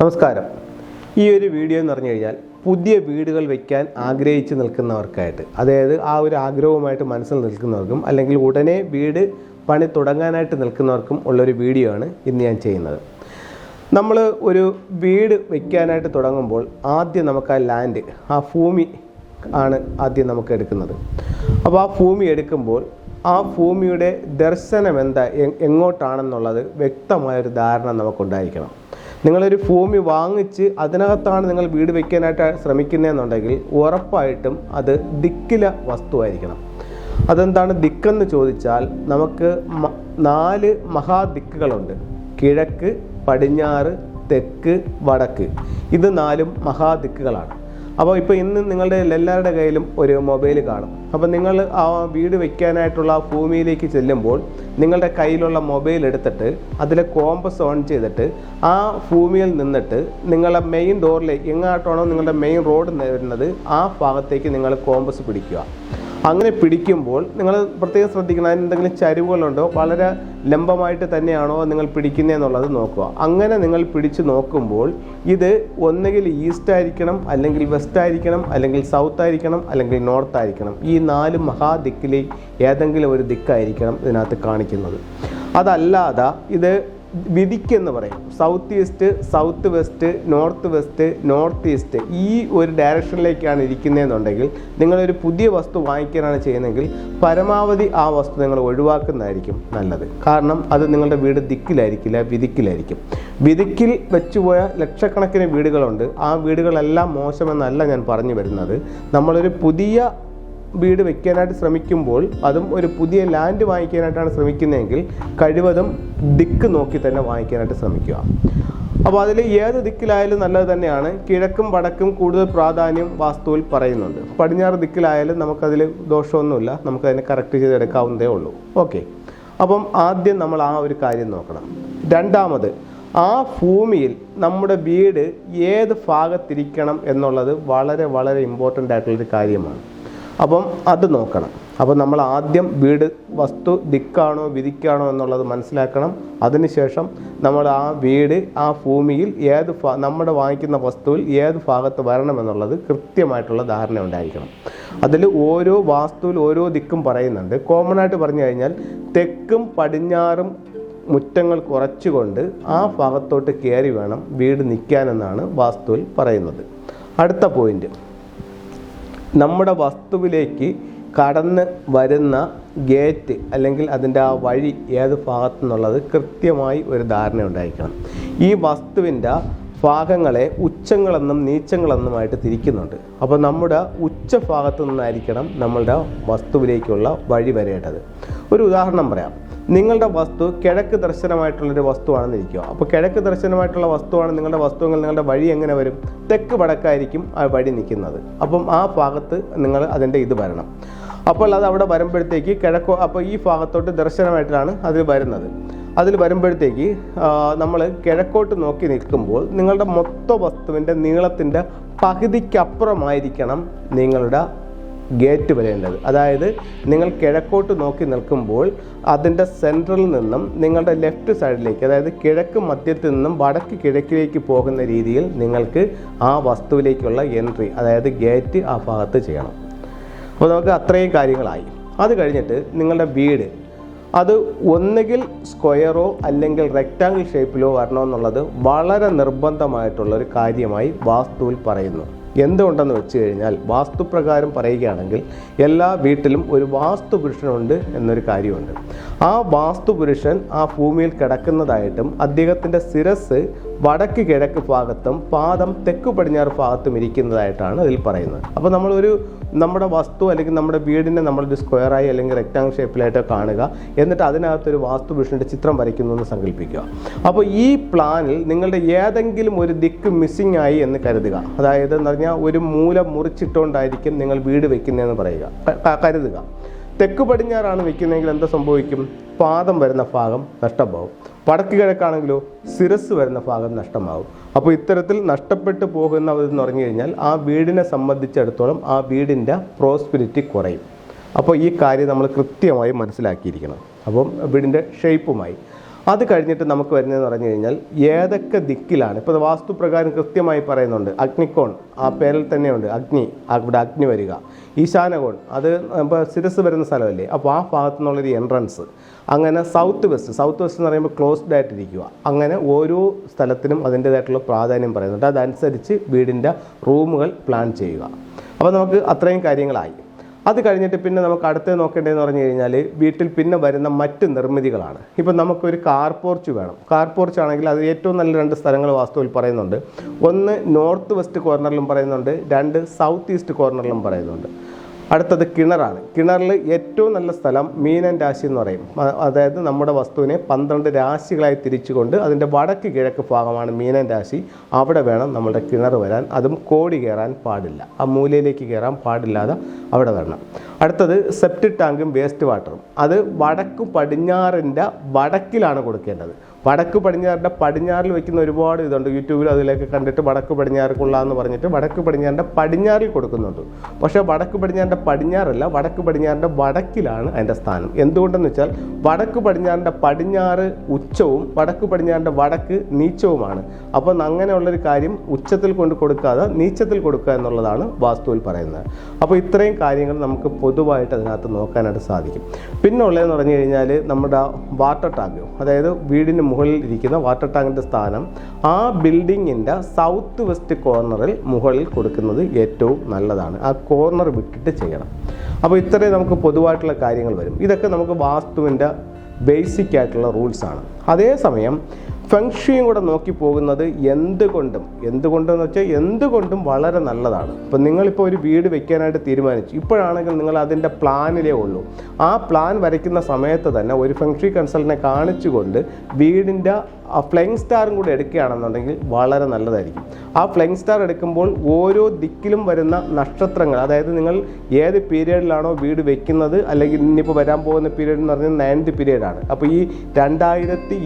നമസ്കാരം. ഈ ഒരു വീഡിയോ എന്ന് പറഞ്ഞു കഴിഞ്ഞാൽ പുതിയ വീടുകൾ വെക്കാൻ ആഗ്രഹിച്ച് നിൽക്കുന്നവർക്കായിട്ട് അതായത് ആ ഒരു ആഗ്രഹവുമായിട്ട് മനസ്സിൽ നിൽക്കുന്നവർക്കും അല്ലെങ്കിൽ ഉടനെ വീട് പണി തുടങ്ങാനായിട്ട് നിൽക്കുന്നവർക്കും ഉള്ളൊരു വീഡിയോ ആണ് ഇന്ന് ഞാൻ ചെയ്യുന്നത്. നമ്മൾ ഒരു വീട് വെക്കാനായിട്ട് തുടങ്ങുമ്പോൾ ആദ്യം നമുക്ക് ആ ലാൻഡ് ആ ഭൂമി ആണ് ആദ്യം നമുക്ക് എടുക്കുന്നത്. അപ്പോൾ ആ ഭൂമി എടുക്കുമ്പോൾ ആ ഭൂമിയുടെ ദർശനം എന്താ എങ്ങോട്ടാണെന്നുള്ളത് വ്യക്തമായൊരു ധാരണ നമുക്കുണ്ടായിരിക്കണം. നിങ്ങളൊരു ഭൂമി വാങ്ങിച്ച് അതിനകത്താണ് നിങ്ങൾ വീട് വയ്ക്കാനായിട്ട് ശ്രമിക്കുന്നതെന്നുണ്ടെങ്കിൽ ഉറപ്പായിട്ടും അത് ദിക്കില വസ്തുവായിരിക്കണം. അതെന്താണ് ദിക്കെന്ന് ചോദിച്ചാൽ നമുക്ക് നാല് മഹാദിക്കുകളുണ്ട്. കിഴക്ക് പടിഞ്ഞാറ് തെക്ക് വടക്ക്. ഇത് നാലും മഹാദിക്കുകളാണ്. അപ്പോൾ ഇപ്പോൾ ഇന്ന് നിങ്ങളുടെ എല്ലാവരുടെ കയ്യിലും ഒരു മൊബൈൽ കാണും. അപ്പോൾ നിങ്ങൾ ആ വീട് വെക്കാനായിട്ടുള്ള ഭൂമിയിലേക്ക് ചെല്ലുമ്പോൾ നിങ്ങളുടെ കയ്യിലുള്ള മൊബൈൽ എടുത്തിട്ട് അതിലെ കോമ്പസ് ഓൺ ചെയ്തിട്ട് ആ ഭൂമിയിൽ നിന്നിട്ട് നിങ്ങളുടെ മെയിൻ ഡോറിലേക്ക് എങ്ങോട്ടാണോ നിങ്ങളുടെ മെയിൻ റോഡ് വരുന്നത് ആ ഭാഗത്തേക്ക് നിങ്ങൾ കോമ്പസ് പിടിക്കുക. അങ്ങനെ പിടിക്കുമ്പോൾ നിങ്ങൾ പ്രത്യേകം ശ്രദ്ധിക്കണം അതിന് എന്തെങ്കിലും ചരിവുകളുണ്ടോ? വളരെ ലംബമായിട്ട് തന്നെയാണോ നിങ്ങൾ പിടിക്കുന്നതെന്നുള്ളത് നോക്കുക. അങ്ങനെ നിങ്ങൾ പിടിച്ചു നോക്കുമ്പോൾ ഇത് ഒന്നുകിൽ ഈസ്റ്റ് ആയിരിക്കണം അല്ലെങ്കിൽ വെസ്റ്റ് ആയിരിക്കണം അല്ലെങ്കിൽ സൗത്ത് ആയിരിക്കണം അല്ലെങ്കിൽ നോർത്ത് ആയിരിക്കണം. ഈ നാല് മഹാദിക്കിലെ ഏതെങ്കിലും ഒരു ദിക്കായിരിക്കണം ഇതിനകത്ത് കാണിക്കുന്നത്. അതല്ലാതെ ഇത് വിധിക്കെന്ന് പറയും. South east south west north west north east ഈ ഒരു ഡയറക്ഷനിലേക്കാണ് ഇരിക്കുന്നതെന്നുണ്ടെങ്കിൽ നിങ്ങളൊരു പുതിയ വസ്തു വാങ്ങിക്കാനാണ് ചെയ്യുന്നതെങ്കിൽ പരമാവധി ആ വസ്തു നിങ്ങൾ ഒഴിവാക്കുന്നതായിരിക്കും നല്ലത്. കാരണം അത് നിങ്ങളുടെ വീട് ദിക്കിലായിരിക്കില്ല വിധിക്കിലായിരിക്കും. വിധിക്കിൽ വെച്ചുപോയ ലക്ഷക്കണക്കിന് വീടുകളുണ്ട്. ആ വീടുകളെല്ലാം മോശമെന്നല്ല ഞാൻ പറഞ്ഞു വരുന്നത്. നമ്മളൊരു പുതിയ വീട് വെക്കാനായിട്ട് ശ്രമിക്കുമ്പോൾ അതും ഒരു പുതിയ ലാൻഡ് വാങ്ങിക്കാനായിട്ടാണ് ശ്രമിക്കുന്നതെങ്കിൽ കഴിവതും ദിക്ക് നോക്കി തന്നെ വാങ്ങിക്കാനായിട്ട് ശ്രമിക്കുക. അപ്പോൾ അതിൽ ഏത് ദിക്കിലായാലും നല്ലത് തന്നെയാണ്. കിഴക്കും വടക്കും കൂടുതൽ പ്രാധാന്യം വാസ്തുവിൽ പറയുന്നുണ്ട്. പടിഞ്ഞാറ് ദിക്കിലായാലും നമുക്കതിൽ ദോഷമൊന്നുമില്ല. നമുക്കതിനെ കറക്റ്റ് ചെയ്തെടുക്കാവുന്നതേ ഉള്ളൂ. ഓക്കെ അപ്പം ആദ്യം നമ്മൾ ആ ഒരു കാര്യം നോക്കണം. രണ്ടാമത് ആ ഭൂമിയിൽ നമ്മുടെ വീട് ഏത് ഭാഗത്തിരിക്കണം എന്നുള്ളത് വളരെ വളരെ ഇമ്പോർട്ടന്റ് ആയിട്ടുള്ളൊരു കാര്യമാണ്. അപ്പം അത് നോക്കണം. അപ്പം നമ്മൾ ആദ്യം വീട് വസ്തു ദിക്കാണോ വിധിക്കാണോ എന്നുള്ളത് മനസ്സിലാക്കണം. അതിനുശേഷം നമ്മൾ ആ വീട് ആ ഭൂമിയിൽ ഏത് നമ്മുടെ വാങ്ങിക്കുന്ന വസ്തുവിൽ ഏത് ഭാഗത്ത് വരണമെന്നുള്ളത് കൃത്യമായിട്ടുള്ള ധാരണ ഉണ്ടായിരിക്കണം. അതിൽ ഓരോ വാസ്തുവിൽ ഓരോ ദിക്കും പറയുന്നുണ്ട്. കോമൺ ആയിട്ട് പറഞ്ഞു കഴിഞ്ഞാൽ തെക്കും പടിഞ്ഞാറും മുറ്റങ്ങൾ കുറച്ചുകൊണ്ട് ആ ഭാഗത്തോട്ട് കയറി വേണം വീട് നിൽക്കാനെന്നാണ് വാസ്തുവിൽ പറയുന്നത്. അടുത്ത പോയിന്റ് നമ്മുടെ വസ്തുവിലേക്ക് കടന്ന് വരുന്ന ഗേറ്റ് അല്ലെങ്കിൽ അതിന്റെ ആ വഴി ഏത് ഭാഗത്തു നിന്നുള്ളത് കൃത്യമായി ഒരു ധാരണ ഉണ്ടായിരിക്കണം. ഈ വസ്തുവിന്റെ ഭാഗങ്ങളെ ഉച്ചങ്ങളെന്നും നീച്ചങ്ങളെന്നുമായിട്ട് തിരിക്കുന്നുണ്ട്. അപ്പോൾ നമ്മുടെ ഉച്ച ഭാഗത്തു നിന്നായിരിക്കണം നമ്മളുടെ വസ്തുവിലേക്കുള്ള വഴി വരേണ്ടത്. ഒരു ഉദാഹരണം പറയാം. നിങ്ങളുടെ വസ്തു കിഴക്ക് ദർശനമായിട്ടുള്ളൊരു വസ്തുവാണെന്ന് ഇരിക്കുക. അപ്പോൾ കിഴക്ക് ദർശനമായിട്ടുള്ള വസ്തുവാണ് നിങ്ങളുടെ വസ്തുവെങ്കിൽ നിങ്ങളുടെ വഴി എങ്ങനെ വരും? തെക്ക് വടക്കായിരിക്കും ആ വഴി നിൽക്കുന്നത്. അപ്പം ആ ഭാഗത്ത് നിങ്ങൾ അതിന്റെ ഇത് വരണം. അപ്പോൾ അത് അവിടെ വരുമ്പോഴത്തേക്ക് കിഴക്കോ അപ്പോൾ ഈ ഭാഗത്തോട്ട് ദർശനമായിട്ടാണ് അതിൽ വരുന്നത്. അതിൽ വരുമ്പോഴത്തേക്ക് നമ്മൾ കിഴക്കോട്ട് നോക്കി നിൽക്കുമ്പോൾ നിങ്ങളുടെ മൊത്ത വസ്തുവിന്റെ നീളത്തിന്റെ പകുതിക്കപ്പുറമായിരിക്കണം നിങ്ങളുടെ ഗേറ്റ് വരേണ്ടത്. അതായത് നിങ്ങൾ കിഴക്കോട്ട് നോക്കി നിൽക്കുമ്പോൾ അതിന്റെ സെൻട്രലിൽ നിന്നും നിങ്ങളുടെ ലെഫ്റ്റ് സൈഡിലേക്ക് അതായത് കിഴക്ക് മധ്യത്തിൽ നിന്നും വടക്ക് കിഴക്കിലേക്ക് പോകുന്ന രീതിയിൽ നിങ്ങൾക്ക് ആ വസ്തുവിലേക്കുള്ള എൻട്രി അതായത് ഗേറ്റ് ആ ഭാഗത്ത് ചെയ്യണം. അപ്പോൾ നമുക്ക് അത്രയും കാര്യങ്ങളായി. അത് കഴിഞ്ഞിട്ട് നിങ്ങളുടെ വീട് അത് ഒന്നുകിൽ സ്ക്വയറോ അല്ലെങ്കിൽ റെക്റ്റാങ്കിൾ ഷേപ്പിലോ വരണമെന്നുള്ളത് വളരെ നിർബന്ധമായിട്ടുള്ള ഒരു കാര്യമായി വാസ്തുവിൽ പറയുന്നു. എന്തുകൊണ്ടെന്ന് വെച്ച് കഴിഞ്ഞാൽ വാസ്തുപ്രകാരം പറയുകയാണെങ്കിൽ എല്ലാ വീട്ടിലും ഒരു വാസ്തു പുരുഷനുണ്ട് എന്നൊരു കാര്യമുണ്ട്. ആ വാസ്തു പുരുഷൻ ആ ഭൂമിയിൽ കിടക്കുന്നതായിട്ടും അദ്ദേഹത്തിന്റെ ശിരസ് വടക്ക് കിഴക്ക് ഭാഗത്തും പാദം തെക്ക് പടിഞ്ഞാറ് ഭാഗത്തും ഇരിക്കുന്നതായിട്ടാണ് അതിൽ പറയുന്നത്. അപ്പോൾ നമ്മളൊരു നമ്മുടെ വസ്തു അല്ലെങ്കിൽ നമ്മുടെ വീടിനെ നമ്മളൊരു സ്ക്വയറായി അല്ലെങ്കിൽ റെക്റ്റാങ്കിൾ ഷേപ്പിലായിട്ടോ കാണുക എന്നിട്ട് അതിനകത്തൊരു വാസ്തു ഭീഷണിയുടെ ചിത്രം വരയ്ക്കുന്നു എന്ന് സങ്കല്പിക്കുക. അപ്പോൾ ഈ പ്ലാനിൽ നിങ്ങളുടെ ഏതെങ്കിലും ഒരു ദിക്ക് മിസ്സിംഗ് ആയി എന്ന് കരുതുക. അതായത് എന്ന് പറഞ്ഞാൽ ഒരു മൂല മുറിച്ചിട്ടുകൊണ്ടായിരിക്കും നിങ്ങൾ വീട് വെക്കുന്നതെന്ന് പറയുക. കരുതുക. തെക്ക് പടിഞ്ഞാറാണ് വെക്കുന്നതെങ്കിൽ എന്താ സംഭവിക്കും? പാദം വരുന്ന ഭാഗം നഷ്ടമാവും. വടക്ക് കിഴക്കാണെങ്കിലോ സിരസ് വരുന്ന ഭാഗം നഷ്ടമാവും. അപ്പോൾ ഇത്തരത്തിൽ നഷ്ടപ്പെട്ടു പോകുന്നവരെന്ന് പറഞ്ഞു കഴിഞ്ഞാൽ ആ വീടിനെ സംബന്ധിച്ചിടത്തോളം ആ വീടിന്റെ പ്രോസ്പിരിറ്റി കുറയും. അപ്പോൾ ഈ കാര്യം നമ്മൾ കൃത്യമായി മനസ്സിലാക്കിയിരിക്കണം. അപ്പം വീടിന്റെ ഷേപ്പുമായി അത് കഴിഞ്ഞിട്ട് നമുക്ക് വരുന്നതെന്ന് പറഞ്ഞു കഴിഞ്ഞാൽ ഏതൊക്കെ ദിക്കിലാണ്? ഇപ്പോൾ വാസ്തുപ്രകാരം കൃത്യമായി പറയുന്നുണ്ട്. അഗ്നിക്കോൺ ആ പേരിൽ തന്നെയുണ്ട്. അഗ്നി അവിടെ അഗ്നി വരിക. ഈശാനകോൺ അത് ഇപ്പോൾ ശിരസ് വരുന്ന സ്ഥലമല്ലേ? അപ്പോൾ ആ ഭാഗത്തു നിന്നുള്ളൊരു എൻട്രൻസ് അങ്ങനെ സൗത്ത് വെസ്റ്റ് സൗത്ത് വെസ്റ്റ് എന്ന് പറയുമ്പോൾ ക്ലോസ്ഡ് ആയിട്ടിരിക്കുക. അങ്ങനെ ഓരോ സ്ഥലത്തിനും അതിന്റേതായിട്ടുള്ള പ്രാധാന്യം പറയുന്നുണ്ട്. അതനുസരിച്ച് വീടിന്റെ റൂമുകൾ പ്ലാൻ ചെയ്യുക. അപ്പോൾ നമുക്ക് അത്രയും കാര്യങ്ങളായി. അത് കഴിഞ്ഞിട്ട് പിന്നെ നമുക്ക് അടുത്ത് നോക്കേണ്ടതെന്ന് പറഞ്ഞു കഴിഞ്ഞാൽ വീട്ടിൽ പിന്നെ വരുന്ന മറ്റ് നിർമ്മിതികളാണ്. ഇപ്പം നമുക്കൊരു കാർ പോർച്ച് വേണം. കാർ പോർച്ച് ആണെങ്കിൽ അത് ഏറ്റവും നല്ല രണ്ട് സ്ഥലങ്ങൾ വാസ്തുവിൽ പറയുന്നുണ്ട്. ഒന്ന് നോർത്ത് വെസ്റ്റ് കോർണറിലും പറയുന്നുണ്ട്. രണ്ട് സൗത്ത് ഈസ്റ്റ് കോർണറിലും പറയുന്നുണ്ട്. അടുത്തത് കിണറാണ്. കിണറിൽ ഏറ്റവും നല്ല സ്ഥലം മീനൻ രാശി എന്ന് പറയും. അതായത് നമ്മുടെ വസ്തുവിനെ പന്ത്രണ്ട് രാശികളായി തിരിച്ചുകൊണ്ട് അതിന്റെ വടക്ക് കിഴക്ക് ഭാഗമാണ് മീനൻ രാശി. അവിടെ വേണം നമ്മുടെ കിണർ വരാൻ. അതും കോടി കയറാൻ പാടില്ല. ആ മൂലയിലേക്ക് കയറാൻ പാടില്ലാതെ അവിടെ വരണം. അടുത്തത് സെപ്റ്റിക് ടാങ്കും വേസ്റ്റ് വാട്ടറും അത് വടക്ക് പടിഞ്ഞാറിന്റെ വടക്കിലാണ് കൊടുക്കേണ്ടത്. വടക്ക് പടിഞ്ഞാറിന്റെ പടിഞ്ഞാറിൽ വെക്കുന്ന ഒരുപാട് ഇതുണ്ട്. യൂട്യൂബിൽ അതിലേക്ക് കണ്ടിട്ട് വടക്ക് പടിഞ്ഞാറ് കൊള്ളാമെന്ന് പറഞ്ഞിട്ട് വടക്ക് പടിഞ്ഞാറിന്റെ പടിഞ്ഞാറിൽ കൊടുക്കുന്നുണ്ട്. പക്ഷേ വടക്ക് പടിഞ്ഞാറിന്റെ പടിഞ്ഞാറല്ല വടക്ക് പടിഞ്ഞാറിന്റെ വടക്കിലാണ് അതിന്റെ സ്ഥാനം. എന്തുകൊണ്ടെന്ന് വെച്ചാൽ വടക്ക് പടിഞ്ഞാറിന്റെ പടിഞ്ഞാറ് ഉച്ചവും വടക്ക് പടിഞ്ഞാറിന്റെ വടക്ക് നീച്ചവുമാണ്. അപ്പം അങ്ങനെയുള്ളൊരു കാര്യം ഉച്ചത്തിൽ കൊണ്ട് കൊടുക്കാതെ നീച്ചത്തിൽ കൊടുക്കുക എന്നുള്ളതാണ് വാസ്തുവിൽ പറയുന്നത്. അപ്പോൾ ഇത്രയും കാര്യങ്ങൾ നമുക്ക് പൊതുവായിട്ട് അതിനകത്ത് നോക്കാനായിട്ട് സാധിക്കും. പിന്നെ ഉള്ളതെന്ന് പറഞ്ഞു കഴിഞ്ഞാൽ നമ്മുടെ വാട്ടർ ടാങ്ക് അതായത് വീടിന് മുകളിൽ ഇരിക്കുന്ന വാട്ടർ ടാങ്കിന്റെ സ്ഥാനം ആ ബിൽഡിങ്ങിന്റെ സൗത്ത് വെസ്റ്റ് കോർണറിൽ മുകളിൽ കൊടുക്കുന്നത് ഏറ്റവും നല്ലതാണ്. ആ കോർണർ വിട്ടിട്ട് ചെയ്യണം. അപ്പോൾ ഇത്രയും നമുക്ക് പൊതുവായിട്ടുള്ള കാര്യങ്ങൾ വരും. ഇതൊക്കെ നമുക്ക് വാസ്തുവിന്റെ ബേസിക് ആയിട്ടുള്ള റൂൾസാണ് അതേസമയം ഫെങ്ഷിയും കൂടെ നോക്കി പോകുന്നത് എന്തുകൊണ്ടും എന്തുകൊണ്ടെന്ന് വെച്ചാൽ എന്തുകൊണ്ടും വളരെ നല്ലതാണ്. ഇപ്പം നിങ്ങളിപ്പോൾ ഒരു വീട് വെക്കാനായിട്ട് തീരുമാനിച്ചു. ഇപ്പോഴാണെങ്കിൽ നിങ്ങൾ അതിന്റെ പ്ലാനിലേ ഉള്ളൂ. ആ പ്ലാൻ വരയ്ക്കുന്ന സമയത്ത് തന്നെ ഒരു ഫെങ്ഷി കൺസൾട്ടിനെ കാണിച്ചുകൊണ്ട് വീടിന്റെ ആ ഫ്ലൈങ് സ്റ്റാറും കൂടെ എടുക്കുകയാണെന്നുണ്ടെങ്കിൽ വളരെ നല്ലതായിരിക്കും. ആ ഫ്ലൈങ് സ്റ്റാർ എടുക്കുമ്പോൾ ഓരോ ദിക്കിലും വരുന്ന നക്ഷത്രങ്ങൾ അതായത് നിങ്ങൾ ഏത് പീരീഡിലാണോ വീട് വെക്കുന്നത് അല്ലെങ്കിൽ ഇനിയിപ്പോൾ വരാൻ പോകുന്ന പീരീഡ് എന്ന് പറഞ്ഞാൽ നയൻത് പീരീഡാണ് അപ്പോൾ ഈ രണ്ടായിരത്തി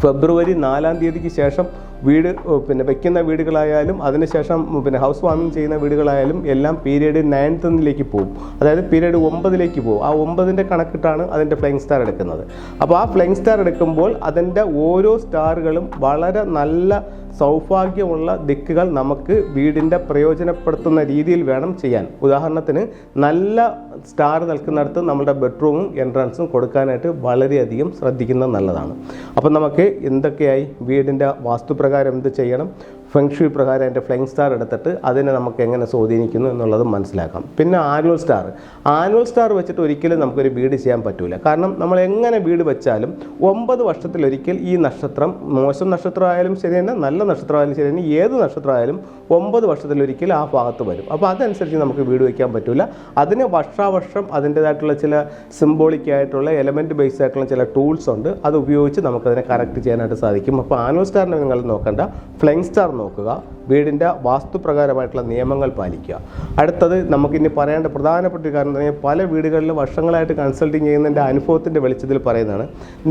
ഫെബ്രുവരി നാലാം തീയതിക്ക് ശേഷം വീട് പിന്നെ വെക്കുന്ന വീടുകളായാലും അതിനുശേഷം പിന്നെ ഹൗസ് വാമിംഗ് ചെയ്യുന്ന വീടുകളായാലും എല്ലാം പീരീഡ് നയൻത്തിലേക്ക് പോകും. അതായത് പീരീഡ് ഒമ്പതിലേക്ക് പോകും. ആ ഒമ്പതിന്റെ കണക്കിട്ടാണ് അതിന്റെ ഫ്ലൈങ് സ്റ്റാർ എടുക്കുന്നത്. അപ്പോൾ ആ ഫ്ലൈങ് സ്റ്റാർ എടുക്കുമ്പോൾ അതിന്റെ ഓരോ സ്റ്റാറുകളും വളരെ നല്ല സൗഭാഗ്യമുള്ള ദിക്കുകൾ നമുക്ക് വീടിന്റെ പ്രയോജനപ്പെടുത്തുന്ന രീതിയിൽ വേണം ചെയ്യാൻ. ഉദാഹരണത്തിന് നല്ല സ്റ്റാർ നിൽക്കുന്നിടത്ത് നമ്മുടെ ബെഡ്റൂമും എൻട്രൻസും കൊടുക്കാനായിട്ട് വളരെയധികം ശ്രദ്ധിക്കുന്നത് നല്ലതാണ്. അപ്പം നമുക്ക് എന്തൊക്കെയായി വീടിന്റെ വാസ്തുപ്രകാരം എന്ത് ചെയ്യണം? ഫെങ്ഷു പ്രകാരം എന്റെ ഫ്ലൈങ് സ്റ്റാർ എടുത്തിട്ട് അതിനെ നമുക്ക് എങ്ങനെ സ്വാധീനിക്കുന്നു എന്നുള്ളത് മനസ്സിലാക്കാം. പിന്നെ ആനുവൽ സ്റ്റാർ. ആനുവൽ സ്റ്റാർ വെച്ചിട്ട് ഒരിക്കലും നമുക്കൊരു വീട് ചെയ്യാൻ പറ്റില്ല കാരണം നമ്മൾ എങ്ങനെ വീട് വെച്ചാലും ഒമ്പത് വർഷത്തിലൊരിക്കൽ ഈ നക്ഷത്രം മോശം നക്ഷത്രമായാലും ശരി തന്നെ നല്ല നക്ഷത്രമായാലും ശരി തന്നെ ഏത് നക്ഷത്രമായാലും ഒമ്പത് വർഷത്തിലൊരിക്കൽ ആ ഭാഗത്ത് വരും. അപ്പോൾ അതനുസരിച്ച് നമുക്ക് വീട് വയ്ക്കാൻ പറ്റില്ല അതിന് വർഷാവർഷം അതിന്റേതായിട്ടുള്ള ചില സിംബോളിക് ആയിട്ടുള്ള എലമെന്റ് ബേസ്ഡ് ആയിട്ടുള്ള ചില ടൂൾസ് ഉണ്ട്. അത് ഉപയോഗിച്ച് നമുക്കതിനെ കറക്റ്റ് ചെയ്യാനായിട്ട് സാധിക്കും. അപ്പോൾ ആനുവൽ സ്റ്റാറിനെ നിങ്ങൾ നോക്കേണ്ട. ഫ്ലൈങ് സ്റ്റാർ നോക്കുക വീടിന്റെ വാസ്തുപ്രകാരമായിട്ടുള്ള നിയമങ്ങൾ പാലിക്കുക. അടുത്തത് നമുക്കിനി പറയേണ്ട പ്രധാനപ്പെട്ട ഒരു കാര്യം എന്ന് പറഞ്ഞാൽ പല വീടുകളിലും വർഷങ്ങളായിട്ട് കൺസൾട്ടിങ് ചെയ്യുന്നതിന്റെ അനുഭവത്തിന്റെ വെളിച്ചത്തിൽ പറയുന്നതാണ്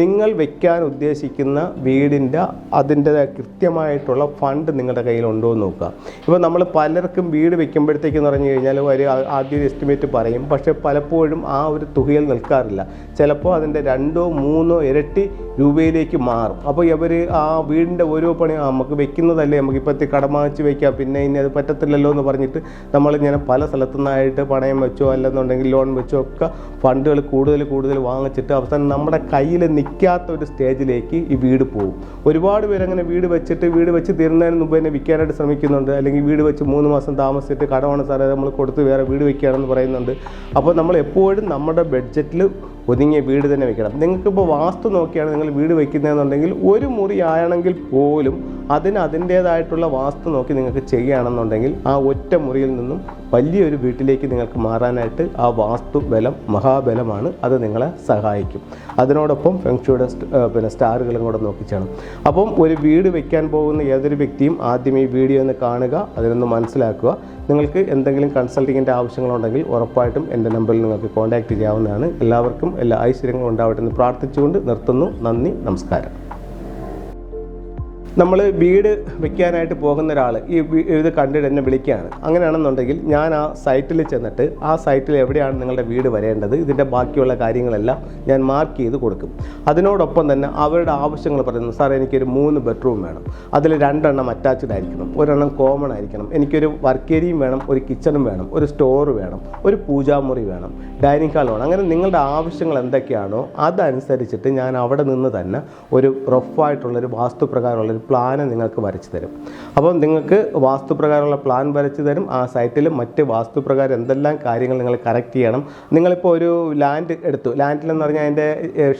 നിങ്ങൾ വെക്കാൻ ഉദ്ദേശിക്കുന്ന വീടിന്റെ അതിന്റെ കൃത്യമായിട്ടുള്ള ഫണ്ട് നിങ്ങളുടെ കയ്യിലുണ്ടോ എന്ന് നോക്കുക. ഇപ്പോൾ നമ്മൾ പലർക്കും വീട് വെക്കുമ്പോഴത്തേക്കെന്ന് പറഞ്ഞു കഴിഞ്ഞാൽ ഒരു ആദ്യ ഒരു എസ്റ്റിമേറ്റ് പറയും പക്ഷേ പലപ്പോഴും ആ ഒരു തുകയിൽ നിൽക്കാറില്ല. ചിലപ്പോൾ അതിന്റെ രണ്ടോ മൂന്നോ ഇരട്ടി രൂപയിലേക്ക് മാറും. അപ്പോൾ ഇവർ ആ വീടിന്റെ ഓരോ പണി നമുക്ക് വെക്കുന്നതല്ലേ നമുക്ക് കടം വാങ്ങിച്ച് വെക്കാം പിന്നെ ഇനി അത് പറ്റത്തില്ലല്ലോ എന്ന് പറഞ്ഞിട്ട് നമ്മൾ നമ്മളിങ്ങനെ പല സ്ഥലത്തു നിന്നായിട്ട് പണയം വെച്ചോ അല്ലെന്നുണ്ടെങ്കിൽ ലോൺ വെച്ചോ ഒക്കെ ഫണ്ടുകൾ കൂടുതൽ കൂടുതൽ വാങ്ങിച്ചിട്ട് അവസാനം നമ്മുടെ കയ്യിൽ നിൽക്കാത്ത ഒരു സ്റ്റേജിലേക്ക് ഈ വീട് പോകും. ഒരുപാട് പേര് അങ്ങനെ വീട് വെച്ചിട്ട് വീട് വെച്ച് തീരുന്നതിന് മുമ്പ് തന്നെ വിൽക്കാനായിട്ട് ശ്രമിക്കുന്നുണ്ട്. അല്ലെങ്കിൽ വീട് വെച്ച് മൂന്ന് മാസം താമസിച്ചിട്ട് കടമാണ് സാറേ നമ്മൾ കൊടുത്ത് വേറെ വീട് വയ്ക്കുകയാണെന്ന് പറയുന്നുണ്ട്. അപ്പോൾ നമ്മൾ എപ്പോഴും നമ്മുടെ ബഡ്ജറ്റിൽ ഒതുങ്ങിയ വീട് തന്നെ വെക്കണം. നിങ്ങൾക്കിപ്പോൾ വാസ്തു നോക്കിയാണ് നിങ്ങൾ വീട് വെക്കുന്നതെന്നുണ്ടെങ്കിൽ ഒരു മുറി ആണെങ്കിൽ പോലും അതിന് അതിന്റേതായിട്ടുള്ള വാസ്തു നോക്കി നിങ്ങൾക്ക് ചെയ്യുകയാണെന്നുണ്ടെങ്കിൽ ആ ഒറ്റ മുറിയിൽ നിന്നും വലിയൊരു വീട്ടിലേക്ക് നിങ്ങൾക്ക് മാറാനായിട്ട് ആ വാസ്തു ബലം മഹാബലമാണ് അത് നിങ്ങളെ സഹായിക്കും. അതിനോടൊപ്പം ഫെങ്ഷുയുടെ പിന്നെ സ്റ്റാറുകളും കൂടെ നോക്കിച്ചാണ് അപ്പം ഒരു വീട് വെക്കാൻ പോകുന്ന ഏതൊരു വ്യക്തിയും ആദ്യം ഈ വീഡിയോ ഒന്ന് കാണുക അതിനൊന്ന് മനസ്സിലാക്കുക. നിങ്ങൾക്ക് എന്തെങ്കിലും കൺസൾട്ടിങ്ങിന്റെ ആവശ്യങ്ങളുണ്ടെങ്കിൽ ഉറപ്പായിട്ടും എന്റെ നമ്പറിൽ നിങ്ങൾക്ക് കോൺടാക്റ്റ് ചെയ്യാവുന്നതാണ്. എല്ലാവർക്കും എല്ലാ ഐശ്വര്യങ്ങളും ഉണ്ടാവട്ടെ എന്ന് പ്രാർത്ഥിച്ചുകൊണ്ട് നിർത്തുന്നു. നന്ദി നമസ്കാരം. നമ്മൾ വീട് വെക്കാനായിട്ട് പോകുന്ന ഒരാൾ ഈ ഇത് കണ്ടിട്ട് എന്നെ വിളിക്കുകയാണ്. അങ്ങനെയാണെന്നുണ്ടെങ്കിൽ ഞാൻ ആ സൈറ്റിൽ ചെന്നിട്ട് ആ സൈറ്റിൽ എവിടെയാണ് നിങ്ങളുടെ വീട് വരേണ്ടത് ഇതിന്റെ ബാക്കിയുള്ള കാര്യങ്ങളെല്ലാം ഞാൻ മാർക്ക് ചെയ്ത് കൊടുക്കും. അതിനോടൊപ്പം തന്നെ അവരുടെ ആവശ്യങ്ങൾ പറയുന്നു സാർ എനിക്കൊരു മൂന്ന് ബെഡ്റൂം വേണം. അതിൽ രണ്ടെണ്ണം അറ്റാച്ച്ഡ് ആയിരിക്കണം. ഒരെണ്ണം കോമൺ ആയിരിക്കണം. എനിക്കൊരു വർക്ക് ഏരിയയും വേണം ഒരു കിച്ചണും വേണം ഒരു സ്റ്റോർ വേണം ഒരു പൂജാമുറി വേണം ഡൈനിങ് ഹാൾ വേണം. അങ്ങനെ നിങ്ങളുടെ ആവശ്യങ്ങൾ എന്തൊക്കെയാണോ അതനുസരിച്ചിട്ട് ഞാൻ അവിടെ നിന്ന് തന്നെ ഒരു റഫായിട്ടുള്ളൊരു വാസ്തുപ്രകാരമുള്ളൊരു പ്ലാന് നിങ്ങൾക്ക് വരച്ച് തരും. അപ്പം നിങ്ങൾക്ക് വാസ്തുപ്രകാരമുള്ള പ്ലാൻ വരച്ച് തരും. ആ സൈറ്റിൽ മറ്റ് വാസ്തുപ്രകാരം എന്തെല്ലാം കാര്യങ്ങൾ നിങ്ങൾ കറക്റ്റ് ചെയ്യണം. നിങ്ങളിപ്പോൾ ഒരു ലാൻഡ് എടുത്തു. ലാൻഡിലെന്ന് പറഞ്ഞാൽ അതിന്റെ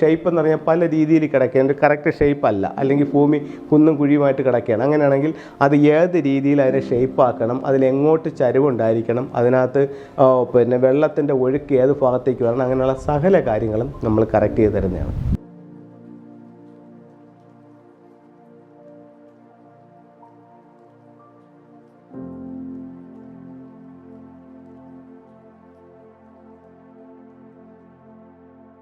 ഷേപ്പ് എന്ന് പറഞ്ഞാൽ പല രീതിയിൽ കിടക്കുകയാണ്. ഒരു കറക്റ്റ് ഷേപ്പ് അല്ല. അല്ലെങ്കിൽ ഭൂമി കുന്നും കുഴിയുമായിട്ട് കിടക്കുകയാണ്. അങ്ങനെയാണെങ്കിൽ അത് ഏത് രീതിയിൽ അതിനെ ഷേപ്പ് ആക്കണം അതിൽ എങ്ങോട്ട് ചരിവുണ്ടായിരിക്കണം അതിനകത്ത് പിന്നെ വെള്ളത്തിന്റെ ഒഴുക്ക് ഏത് ഭാഗത്തേക്ക് വരണം അങ്ങനെയുള്ള സകല കാര്യങ്ങളും നമ്മൾ കറക്റ്റ് ചെയ്ത് തരുന്നതാണ്.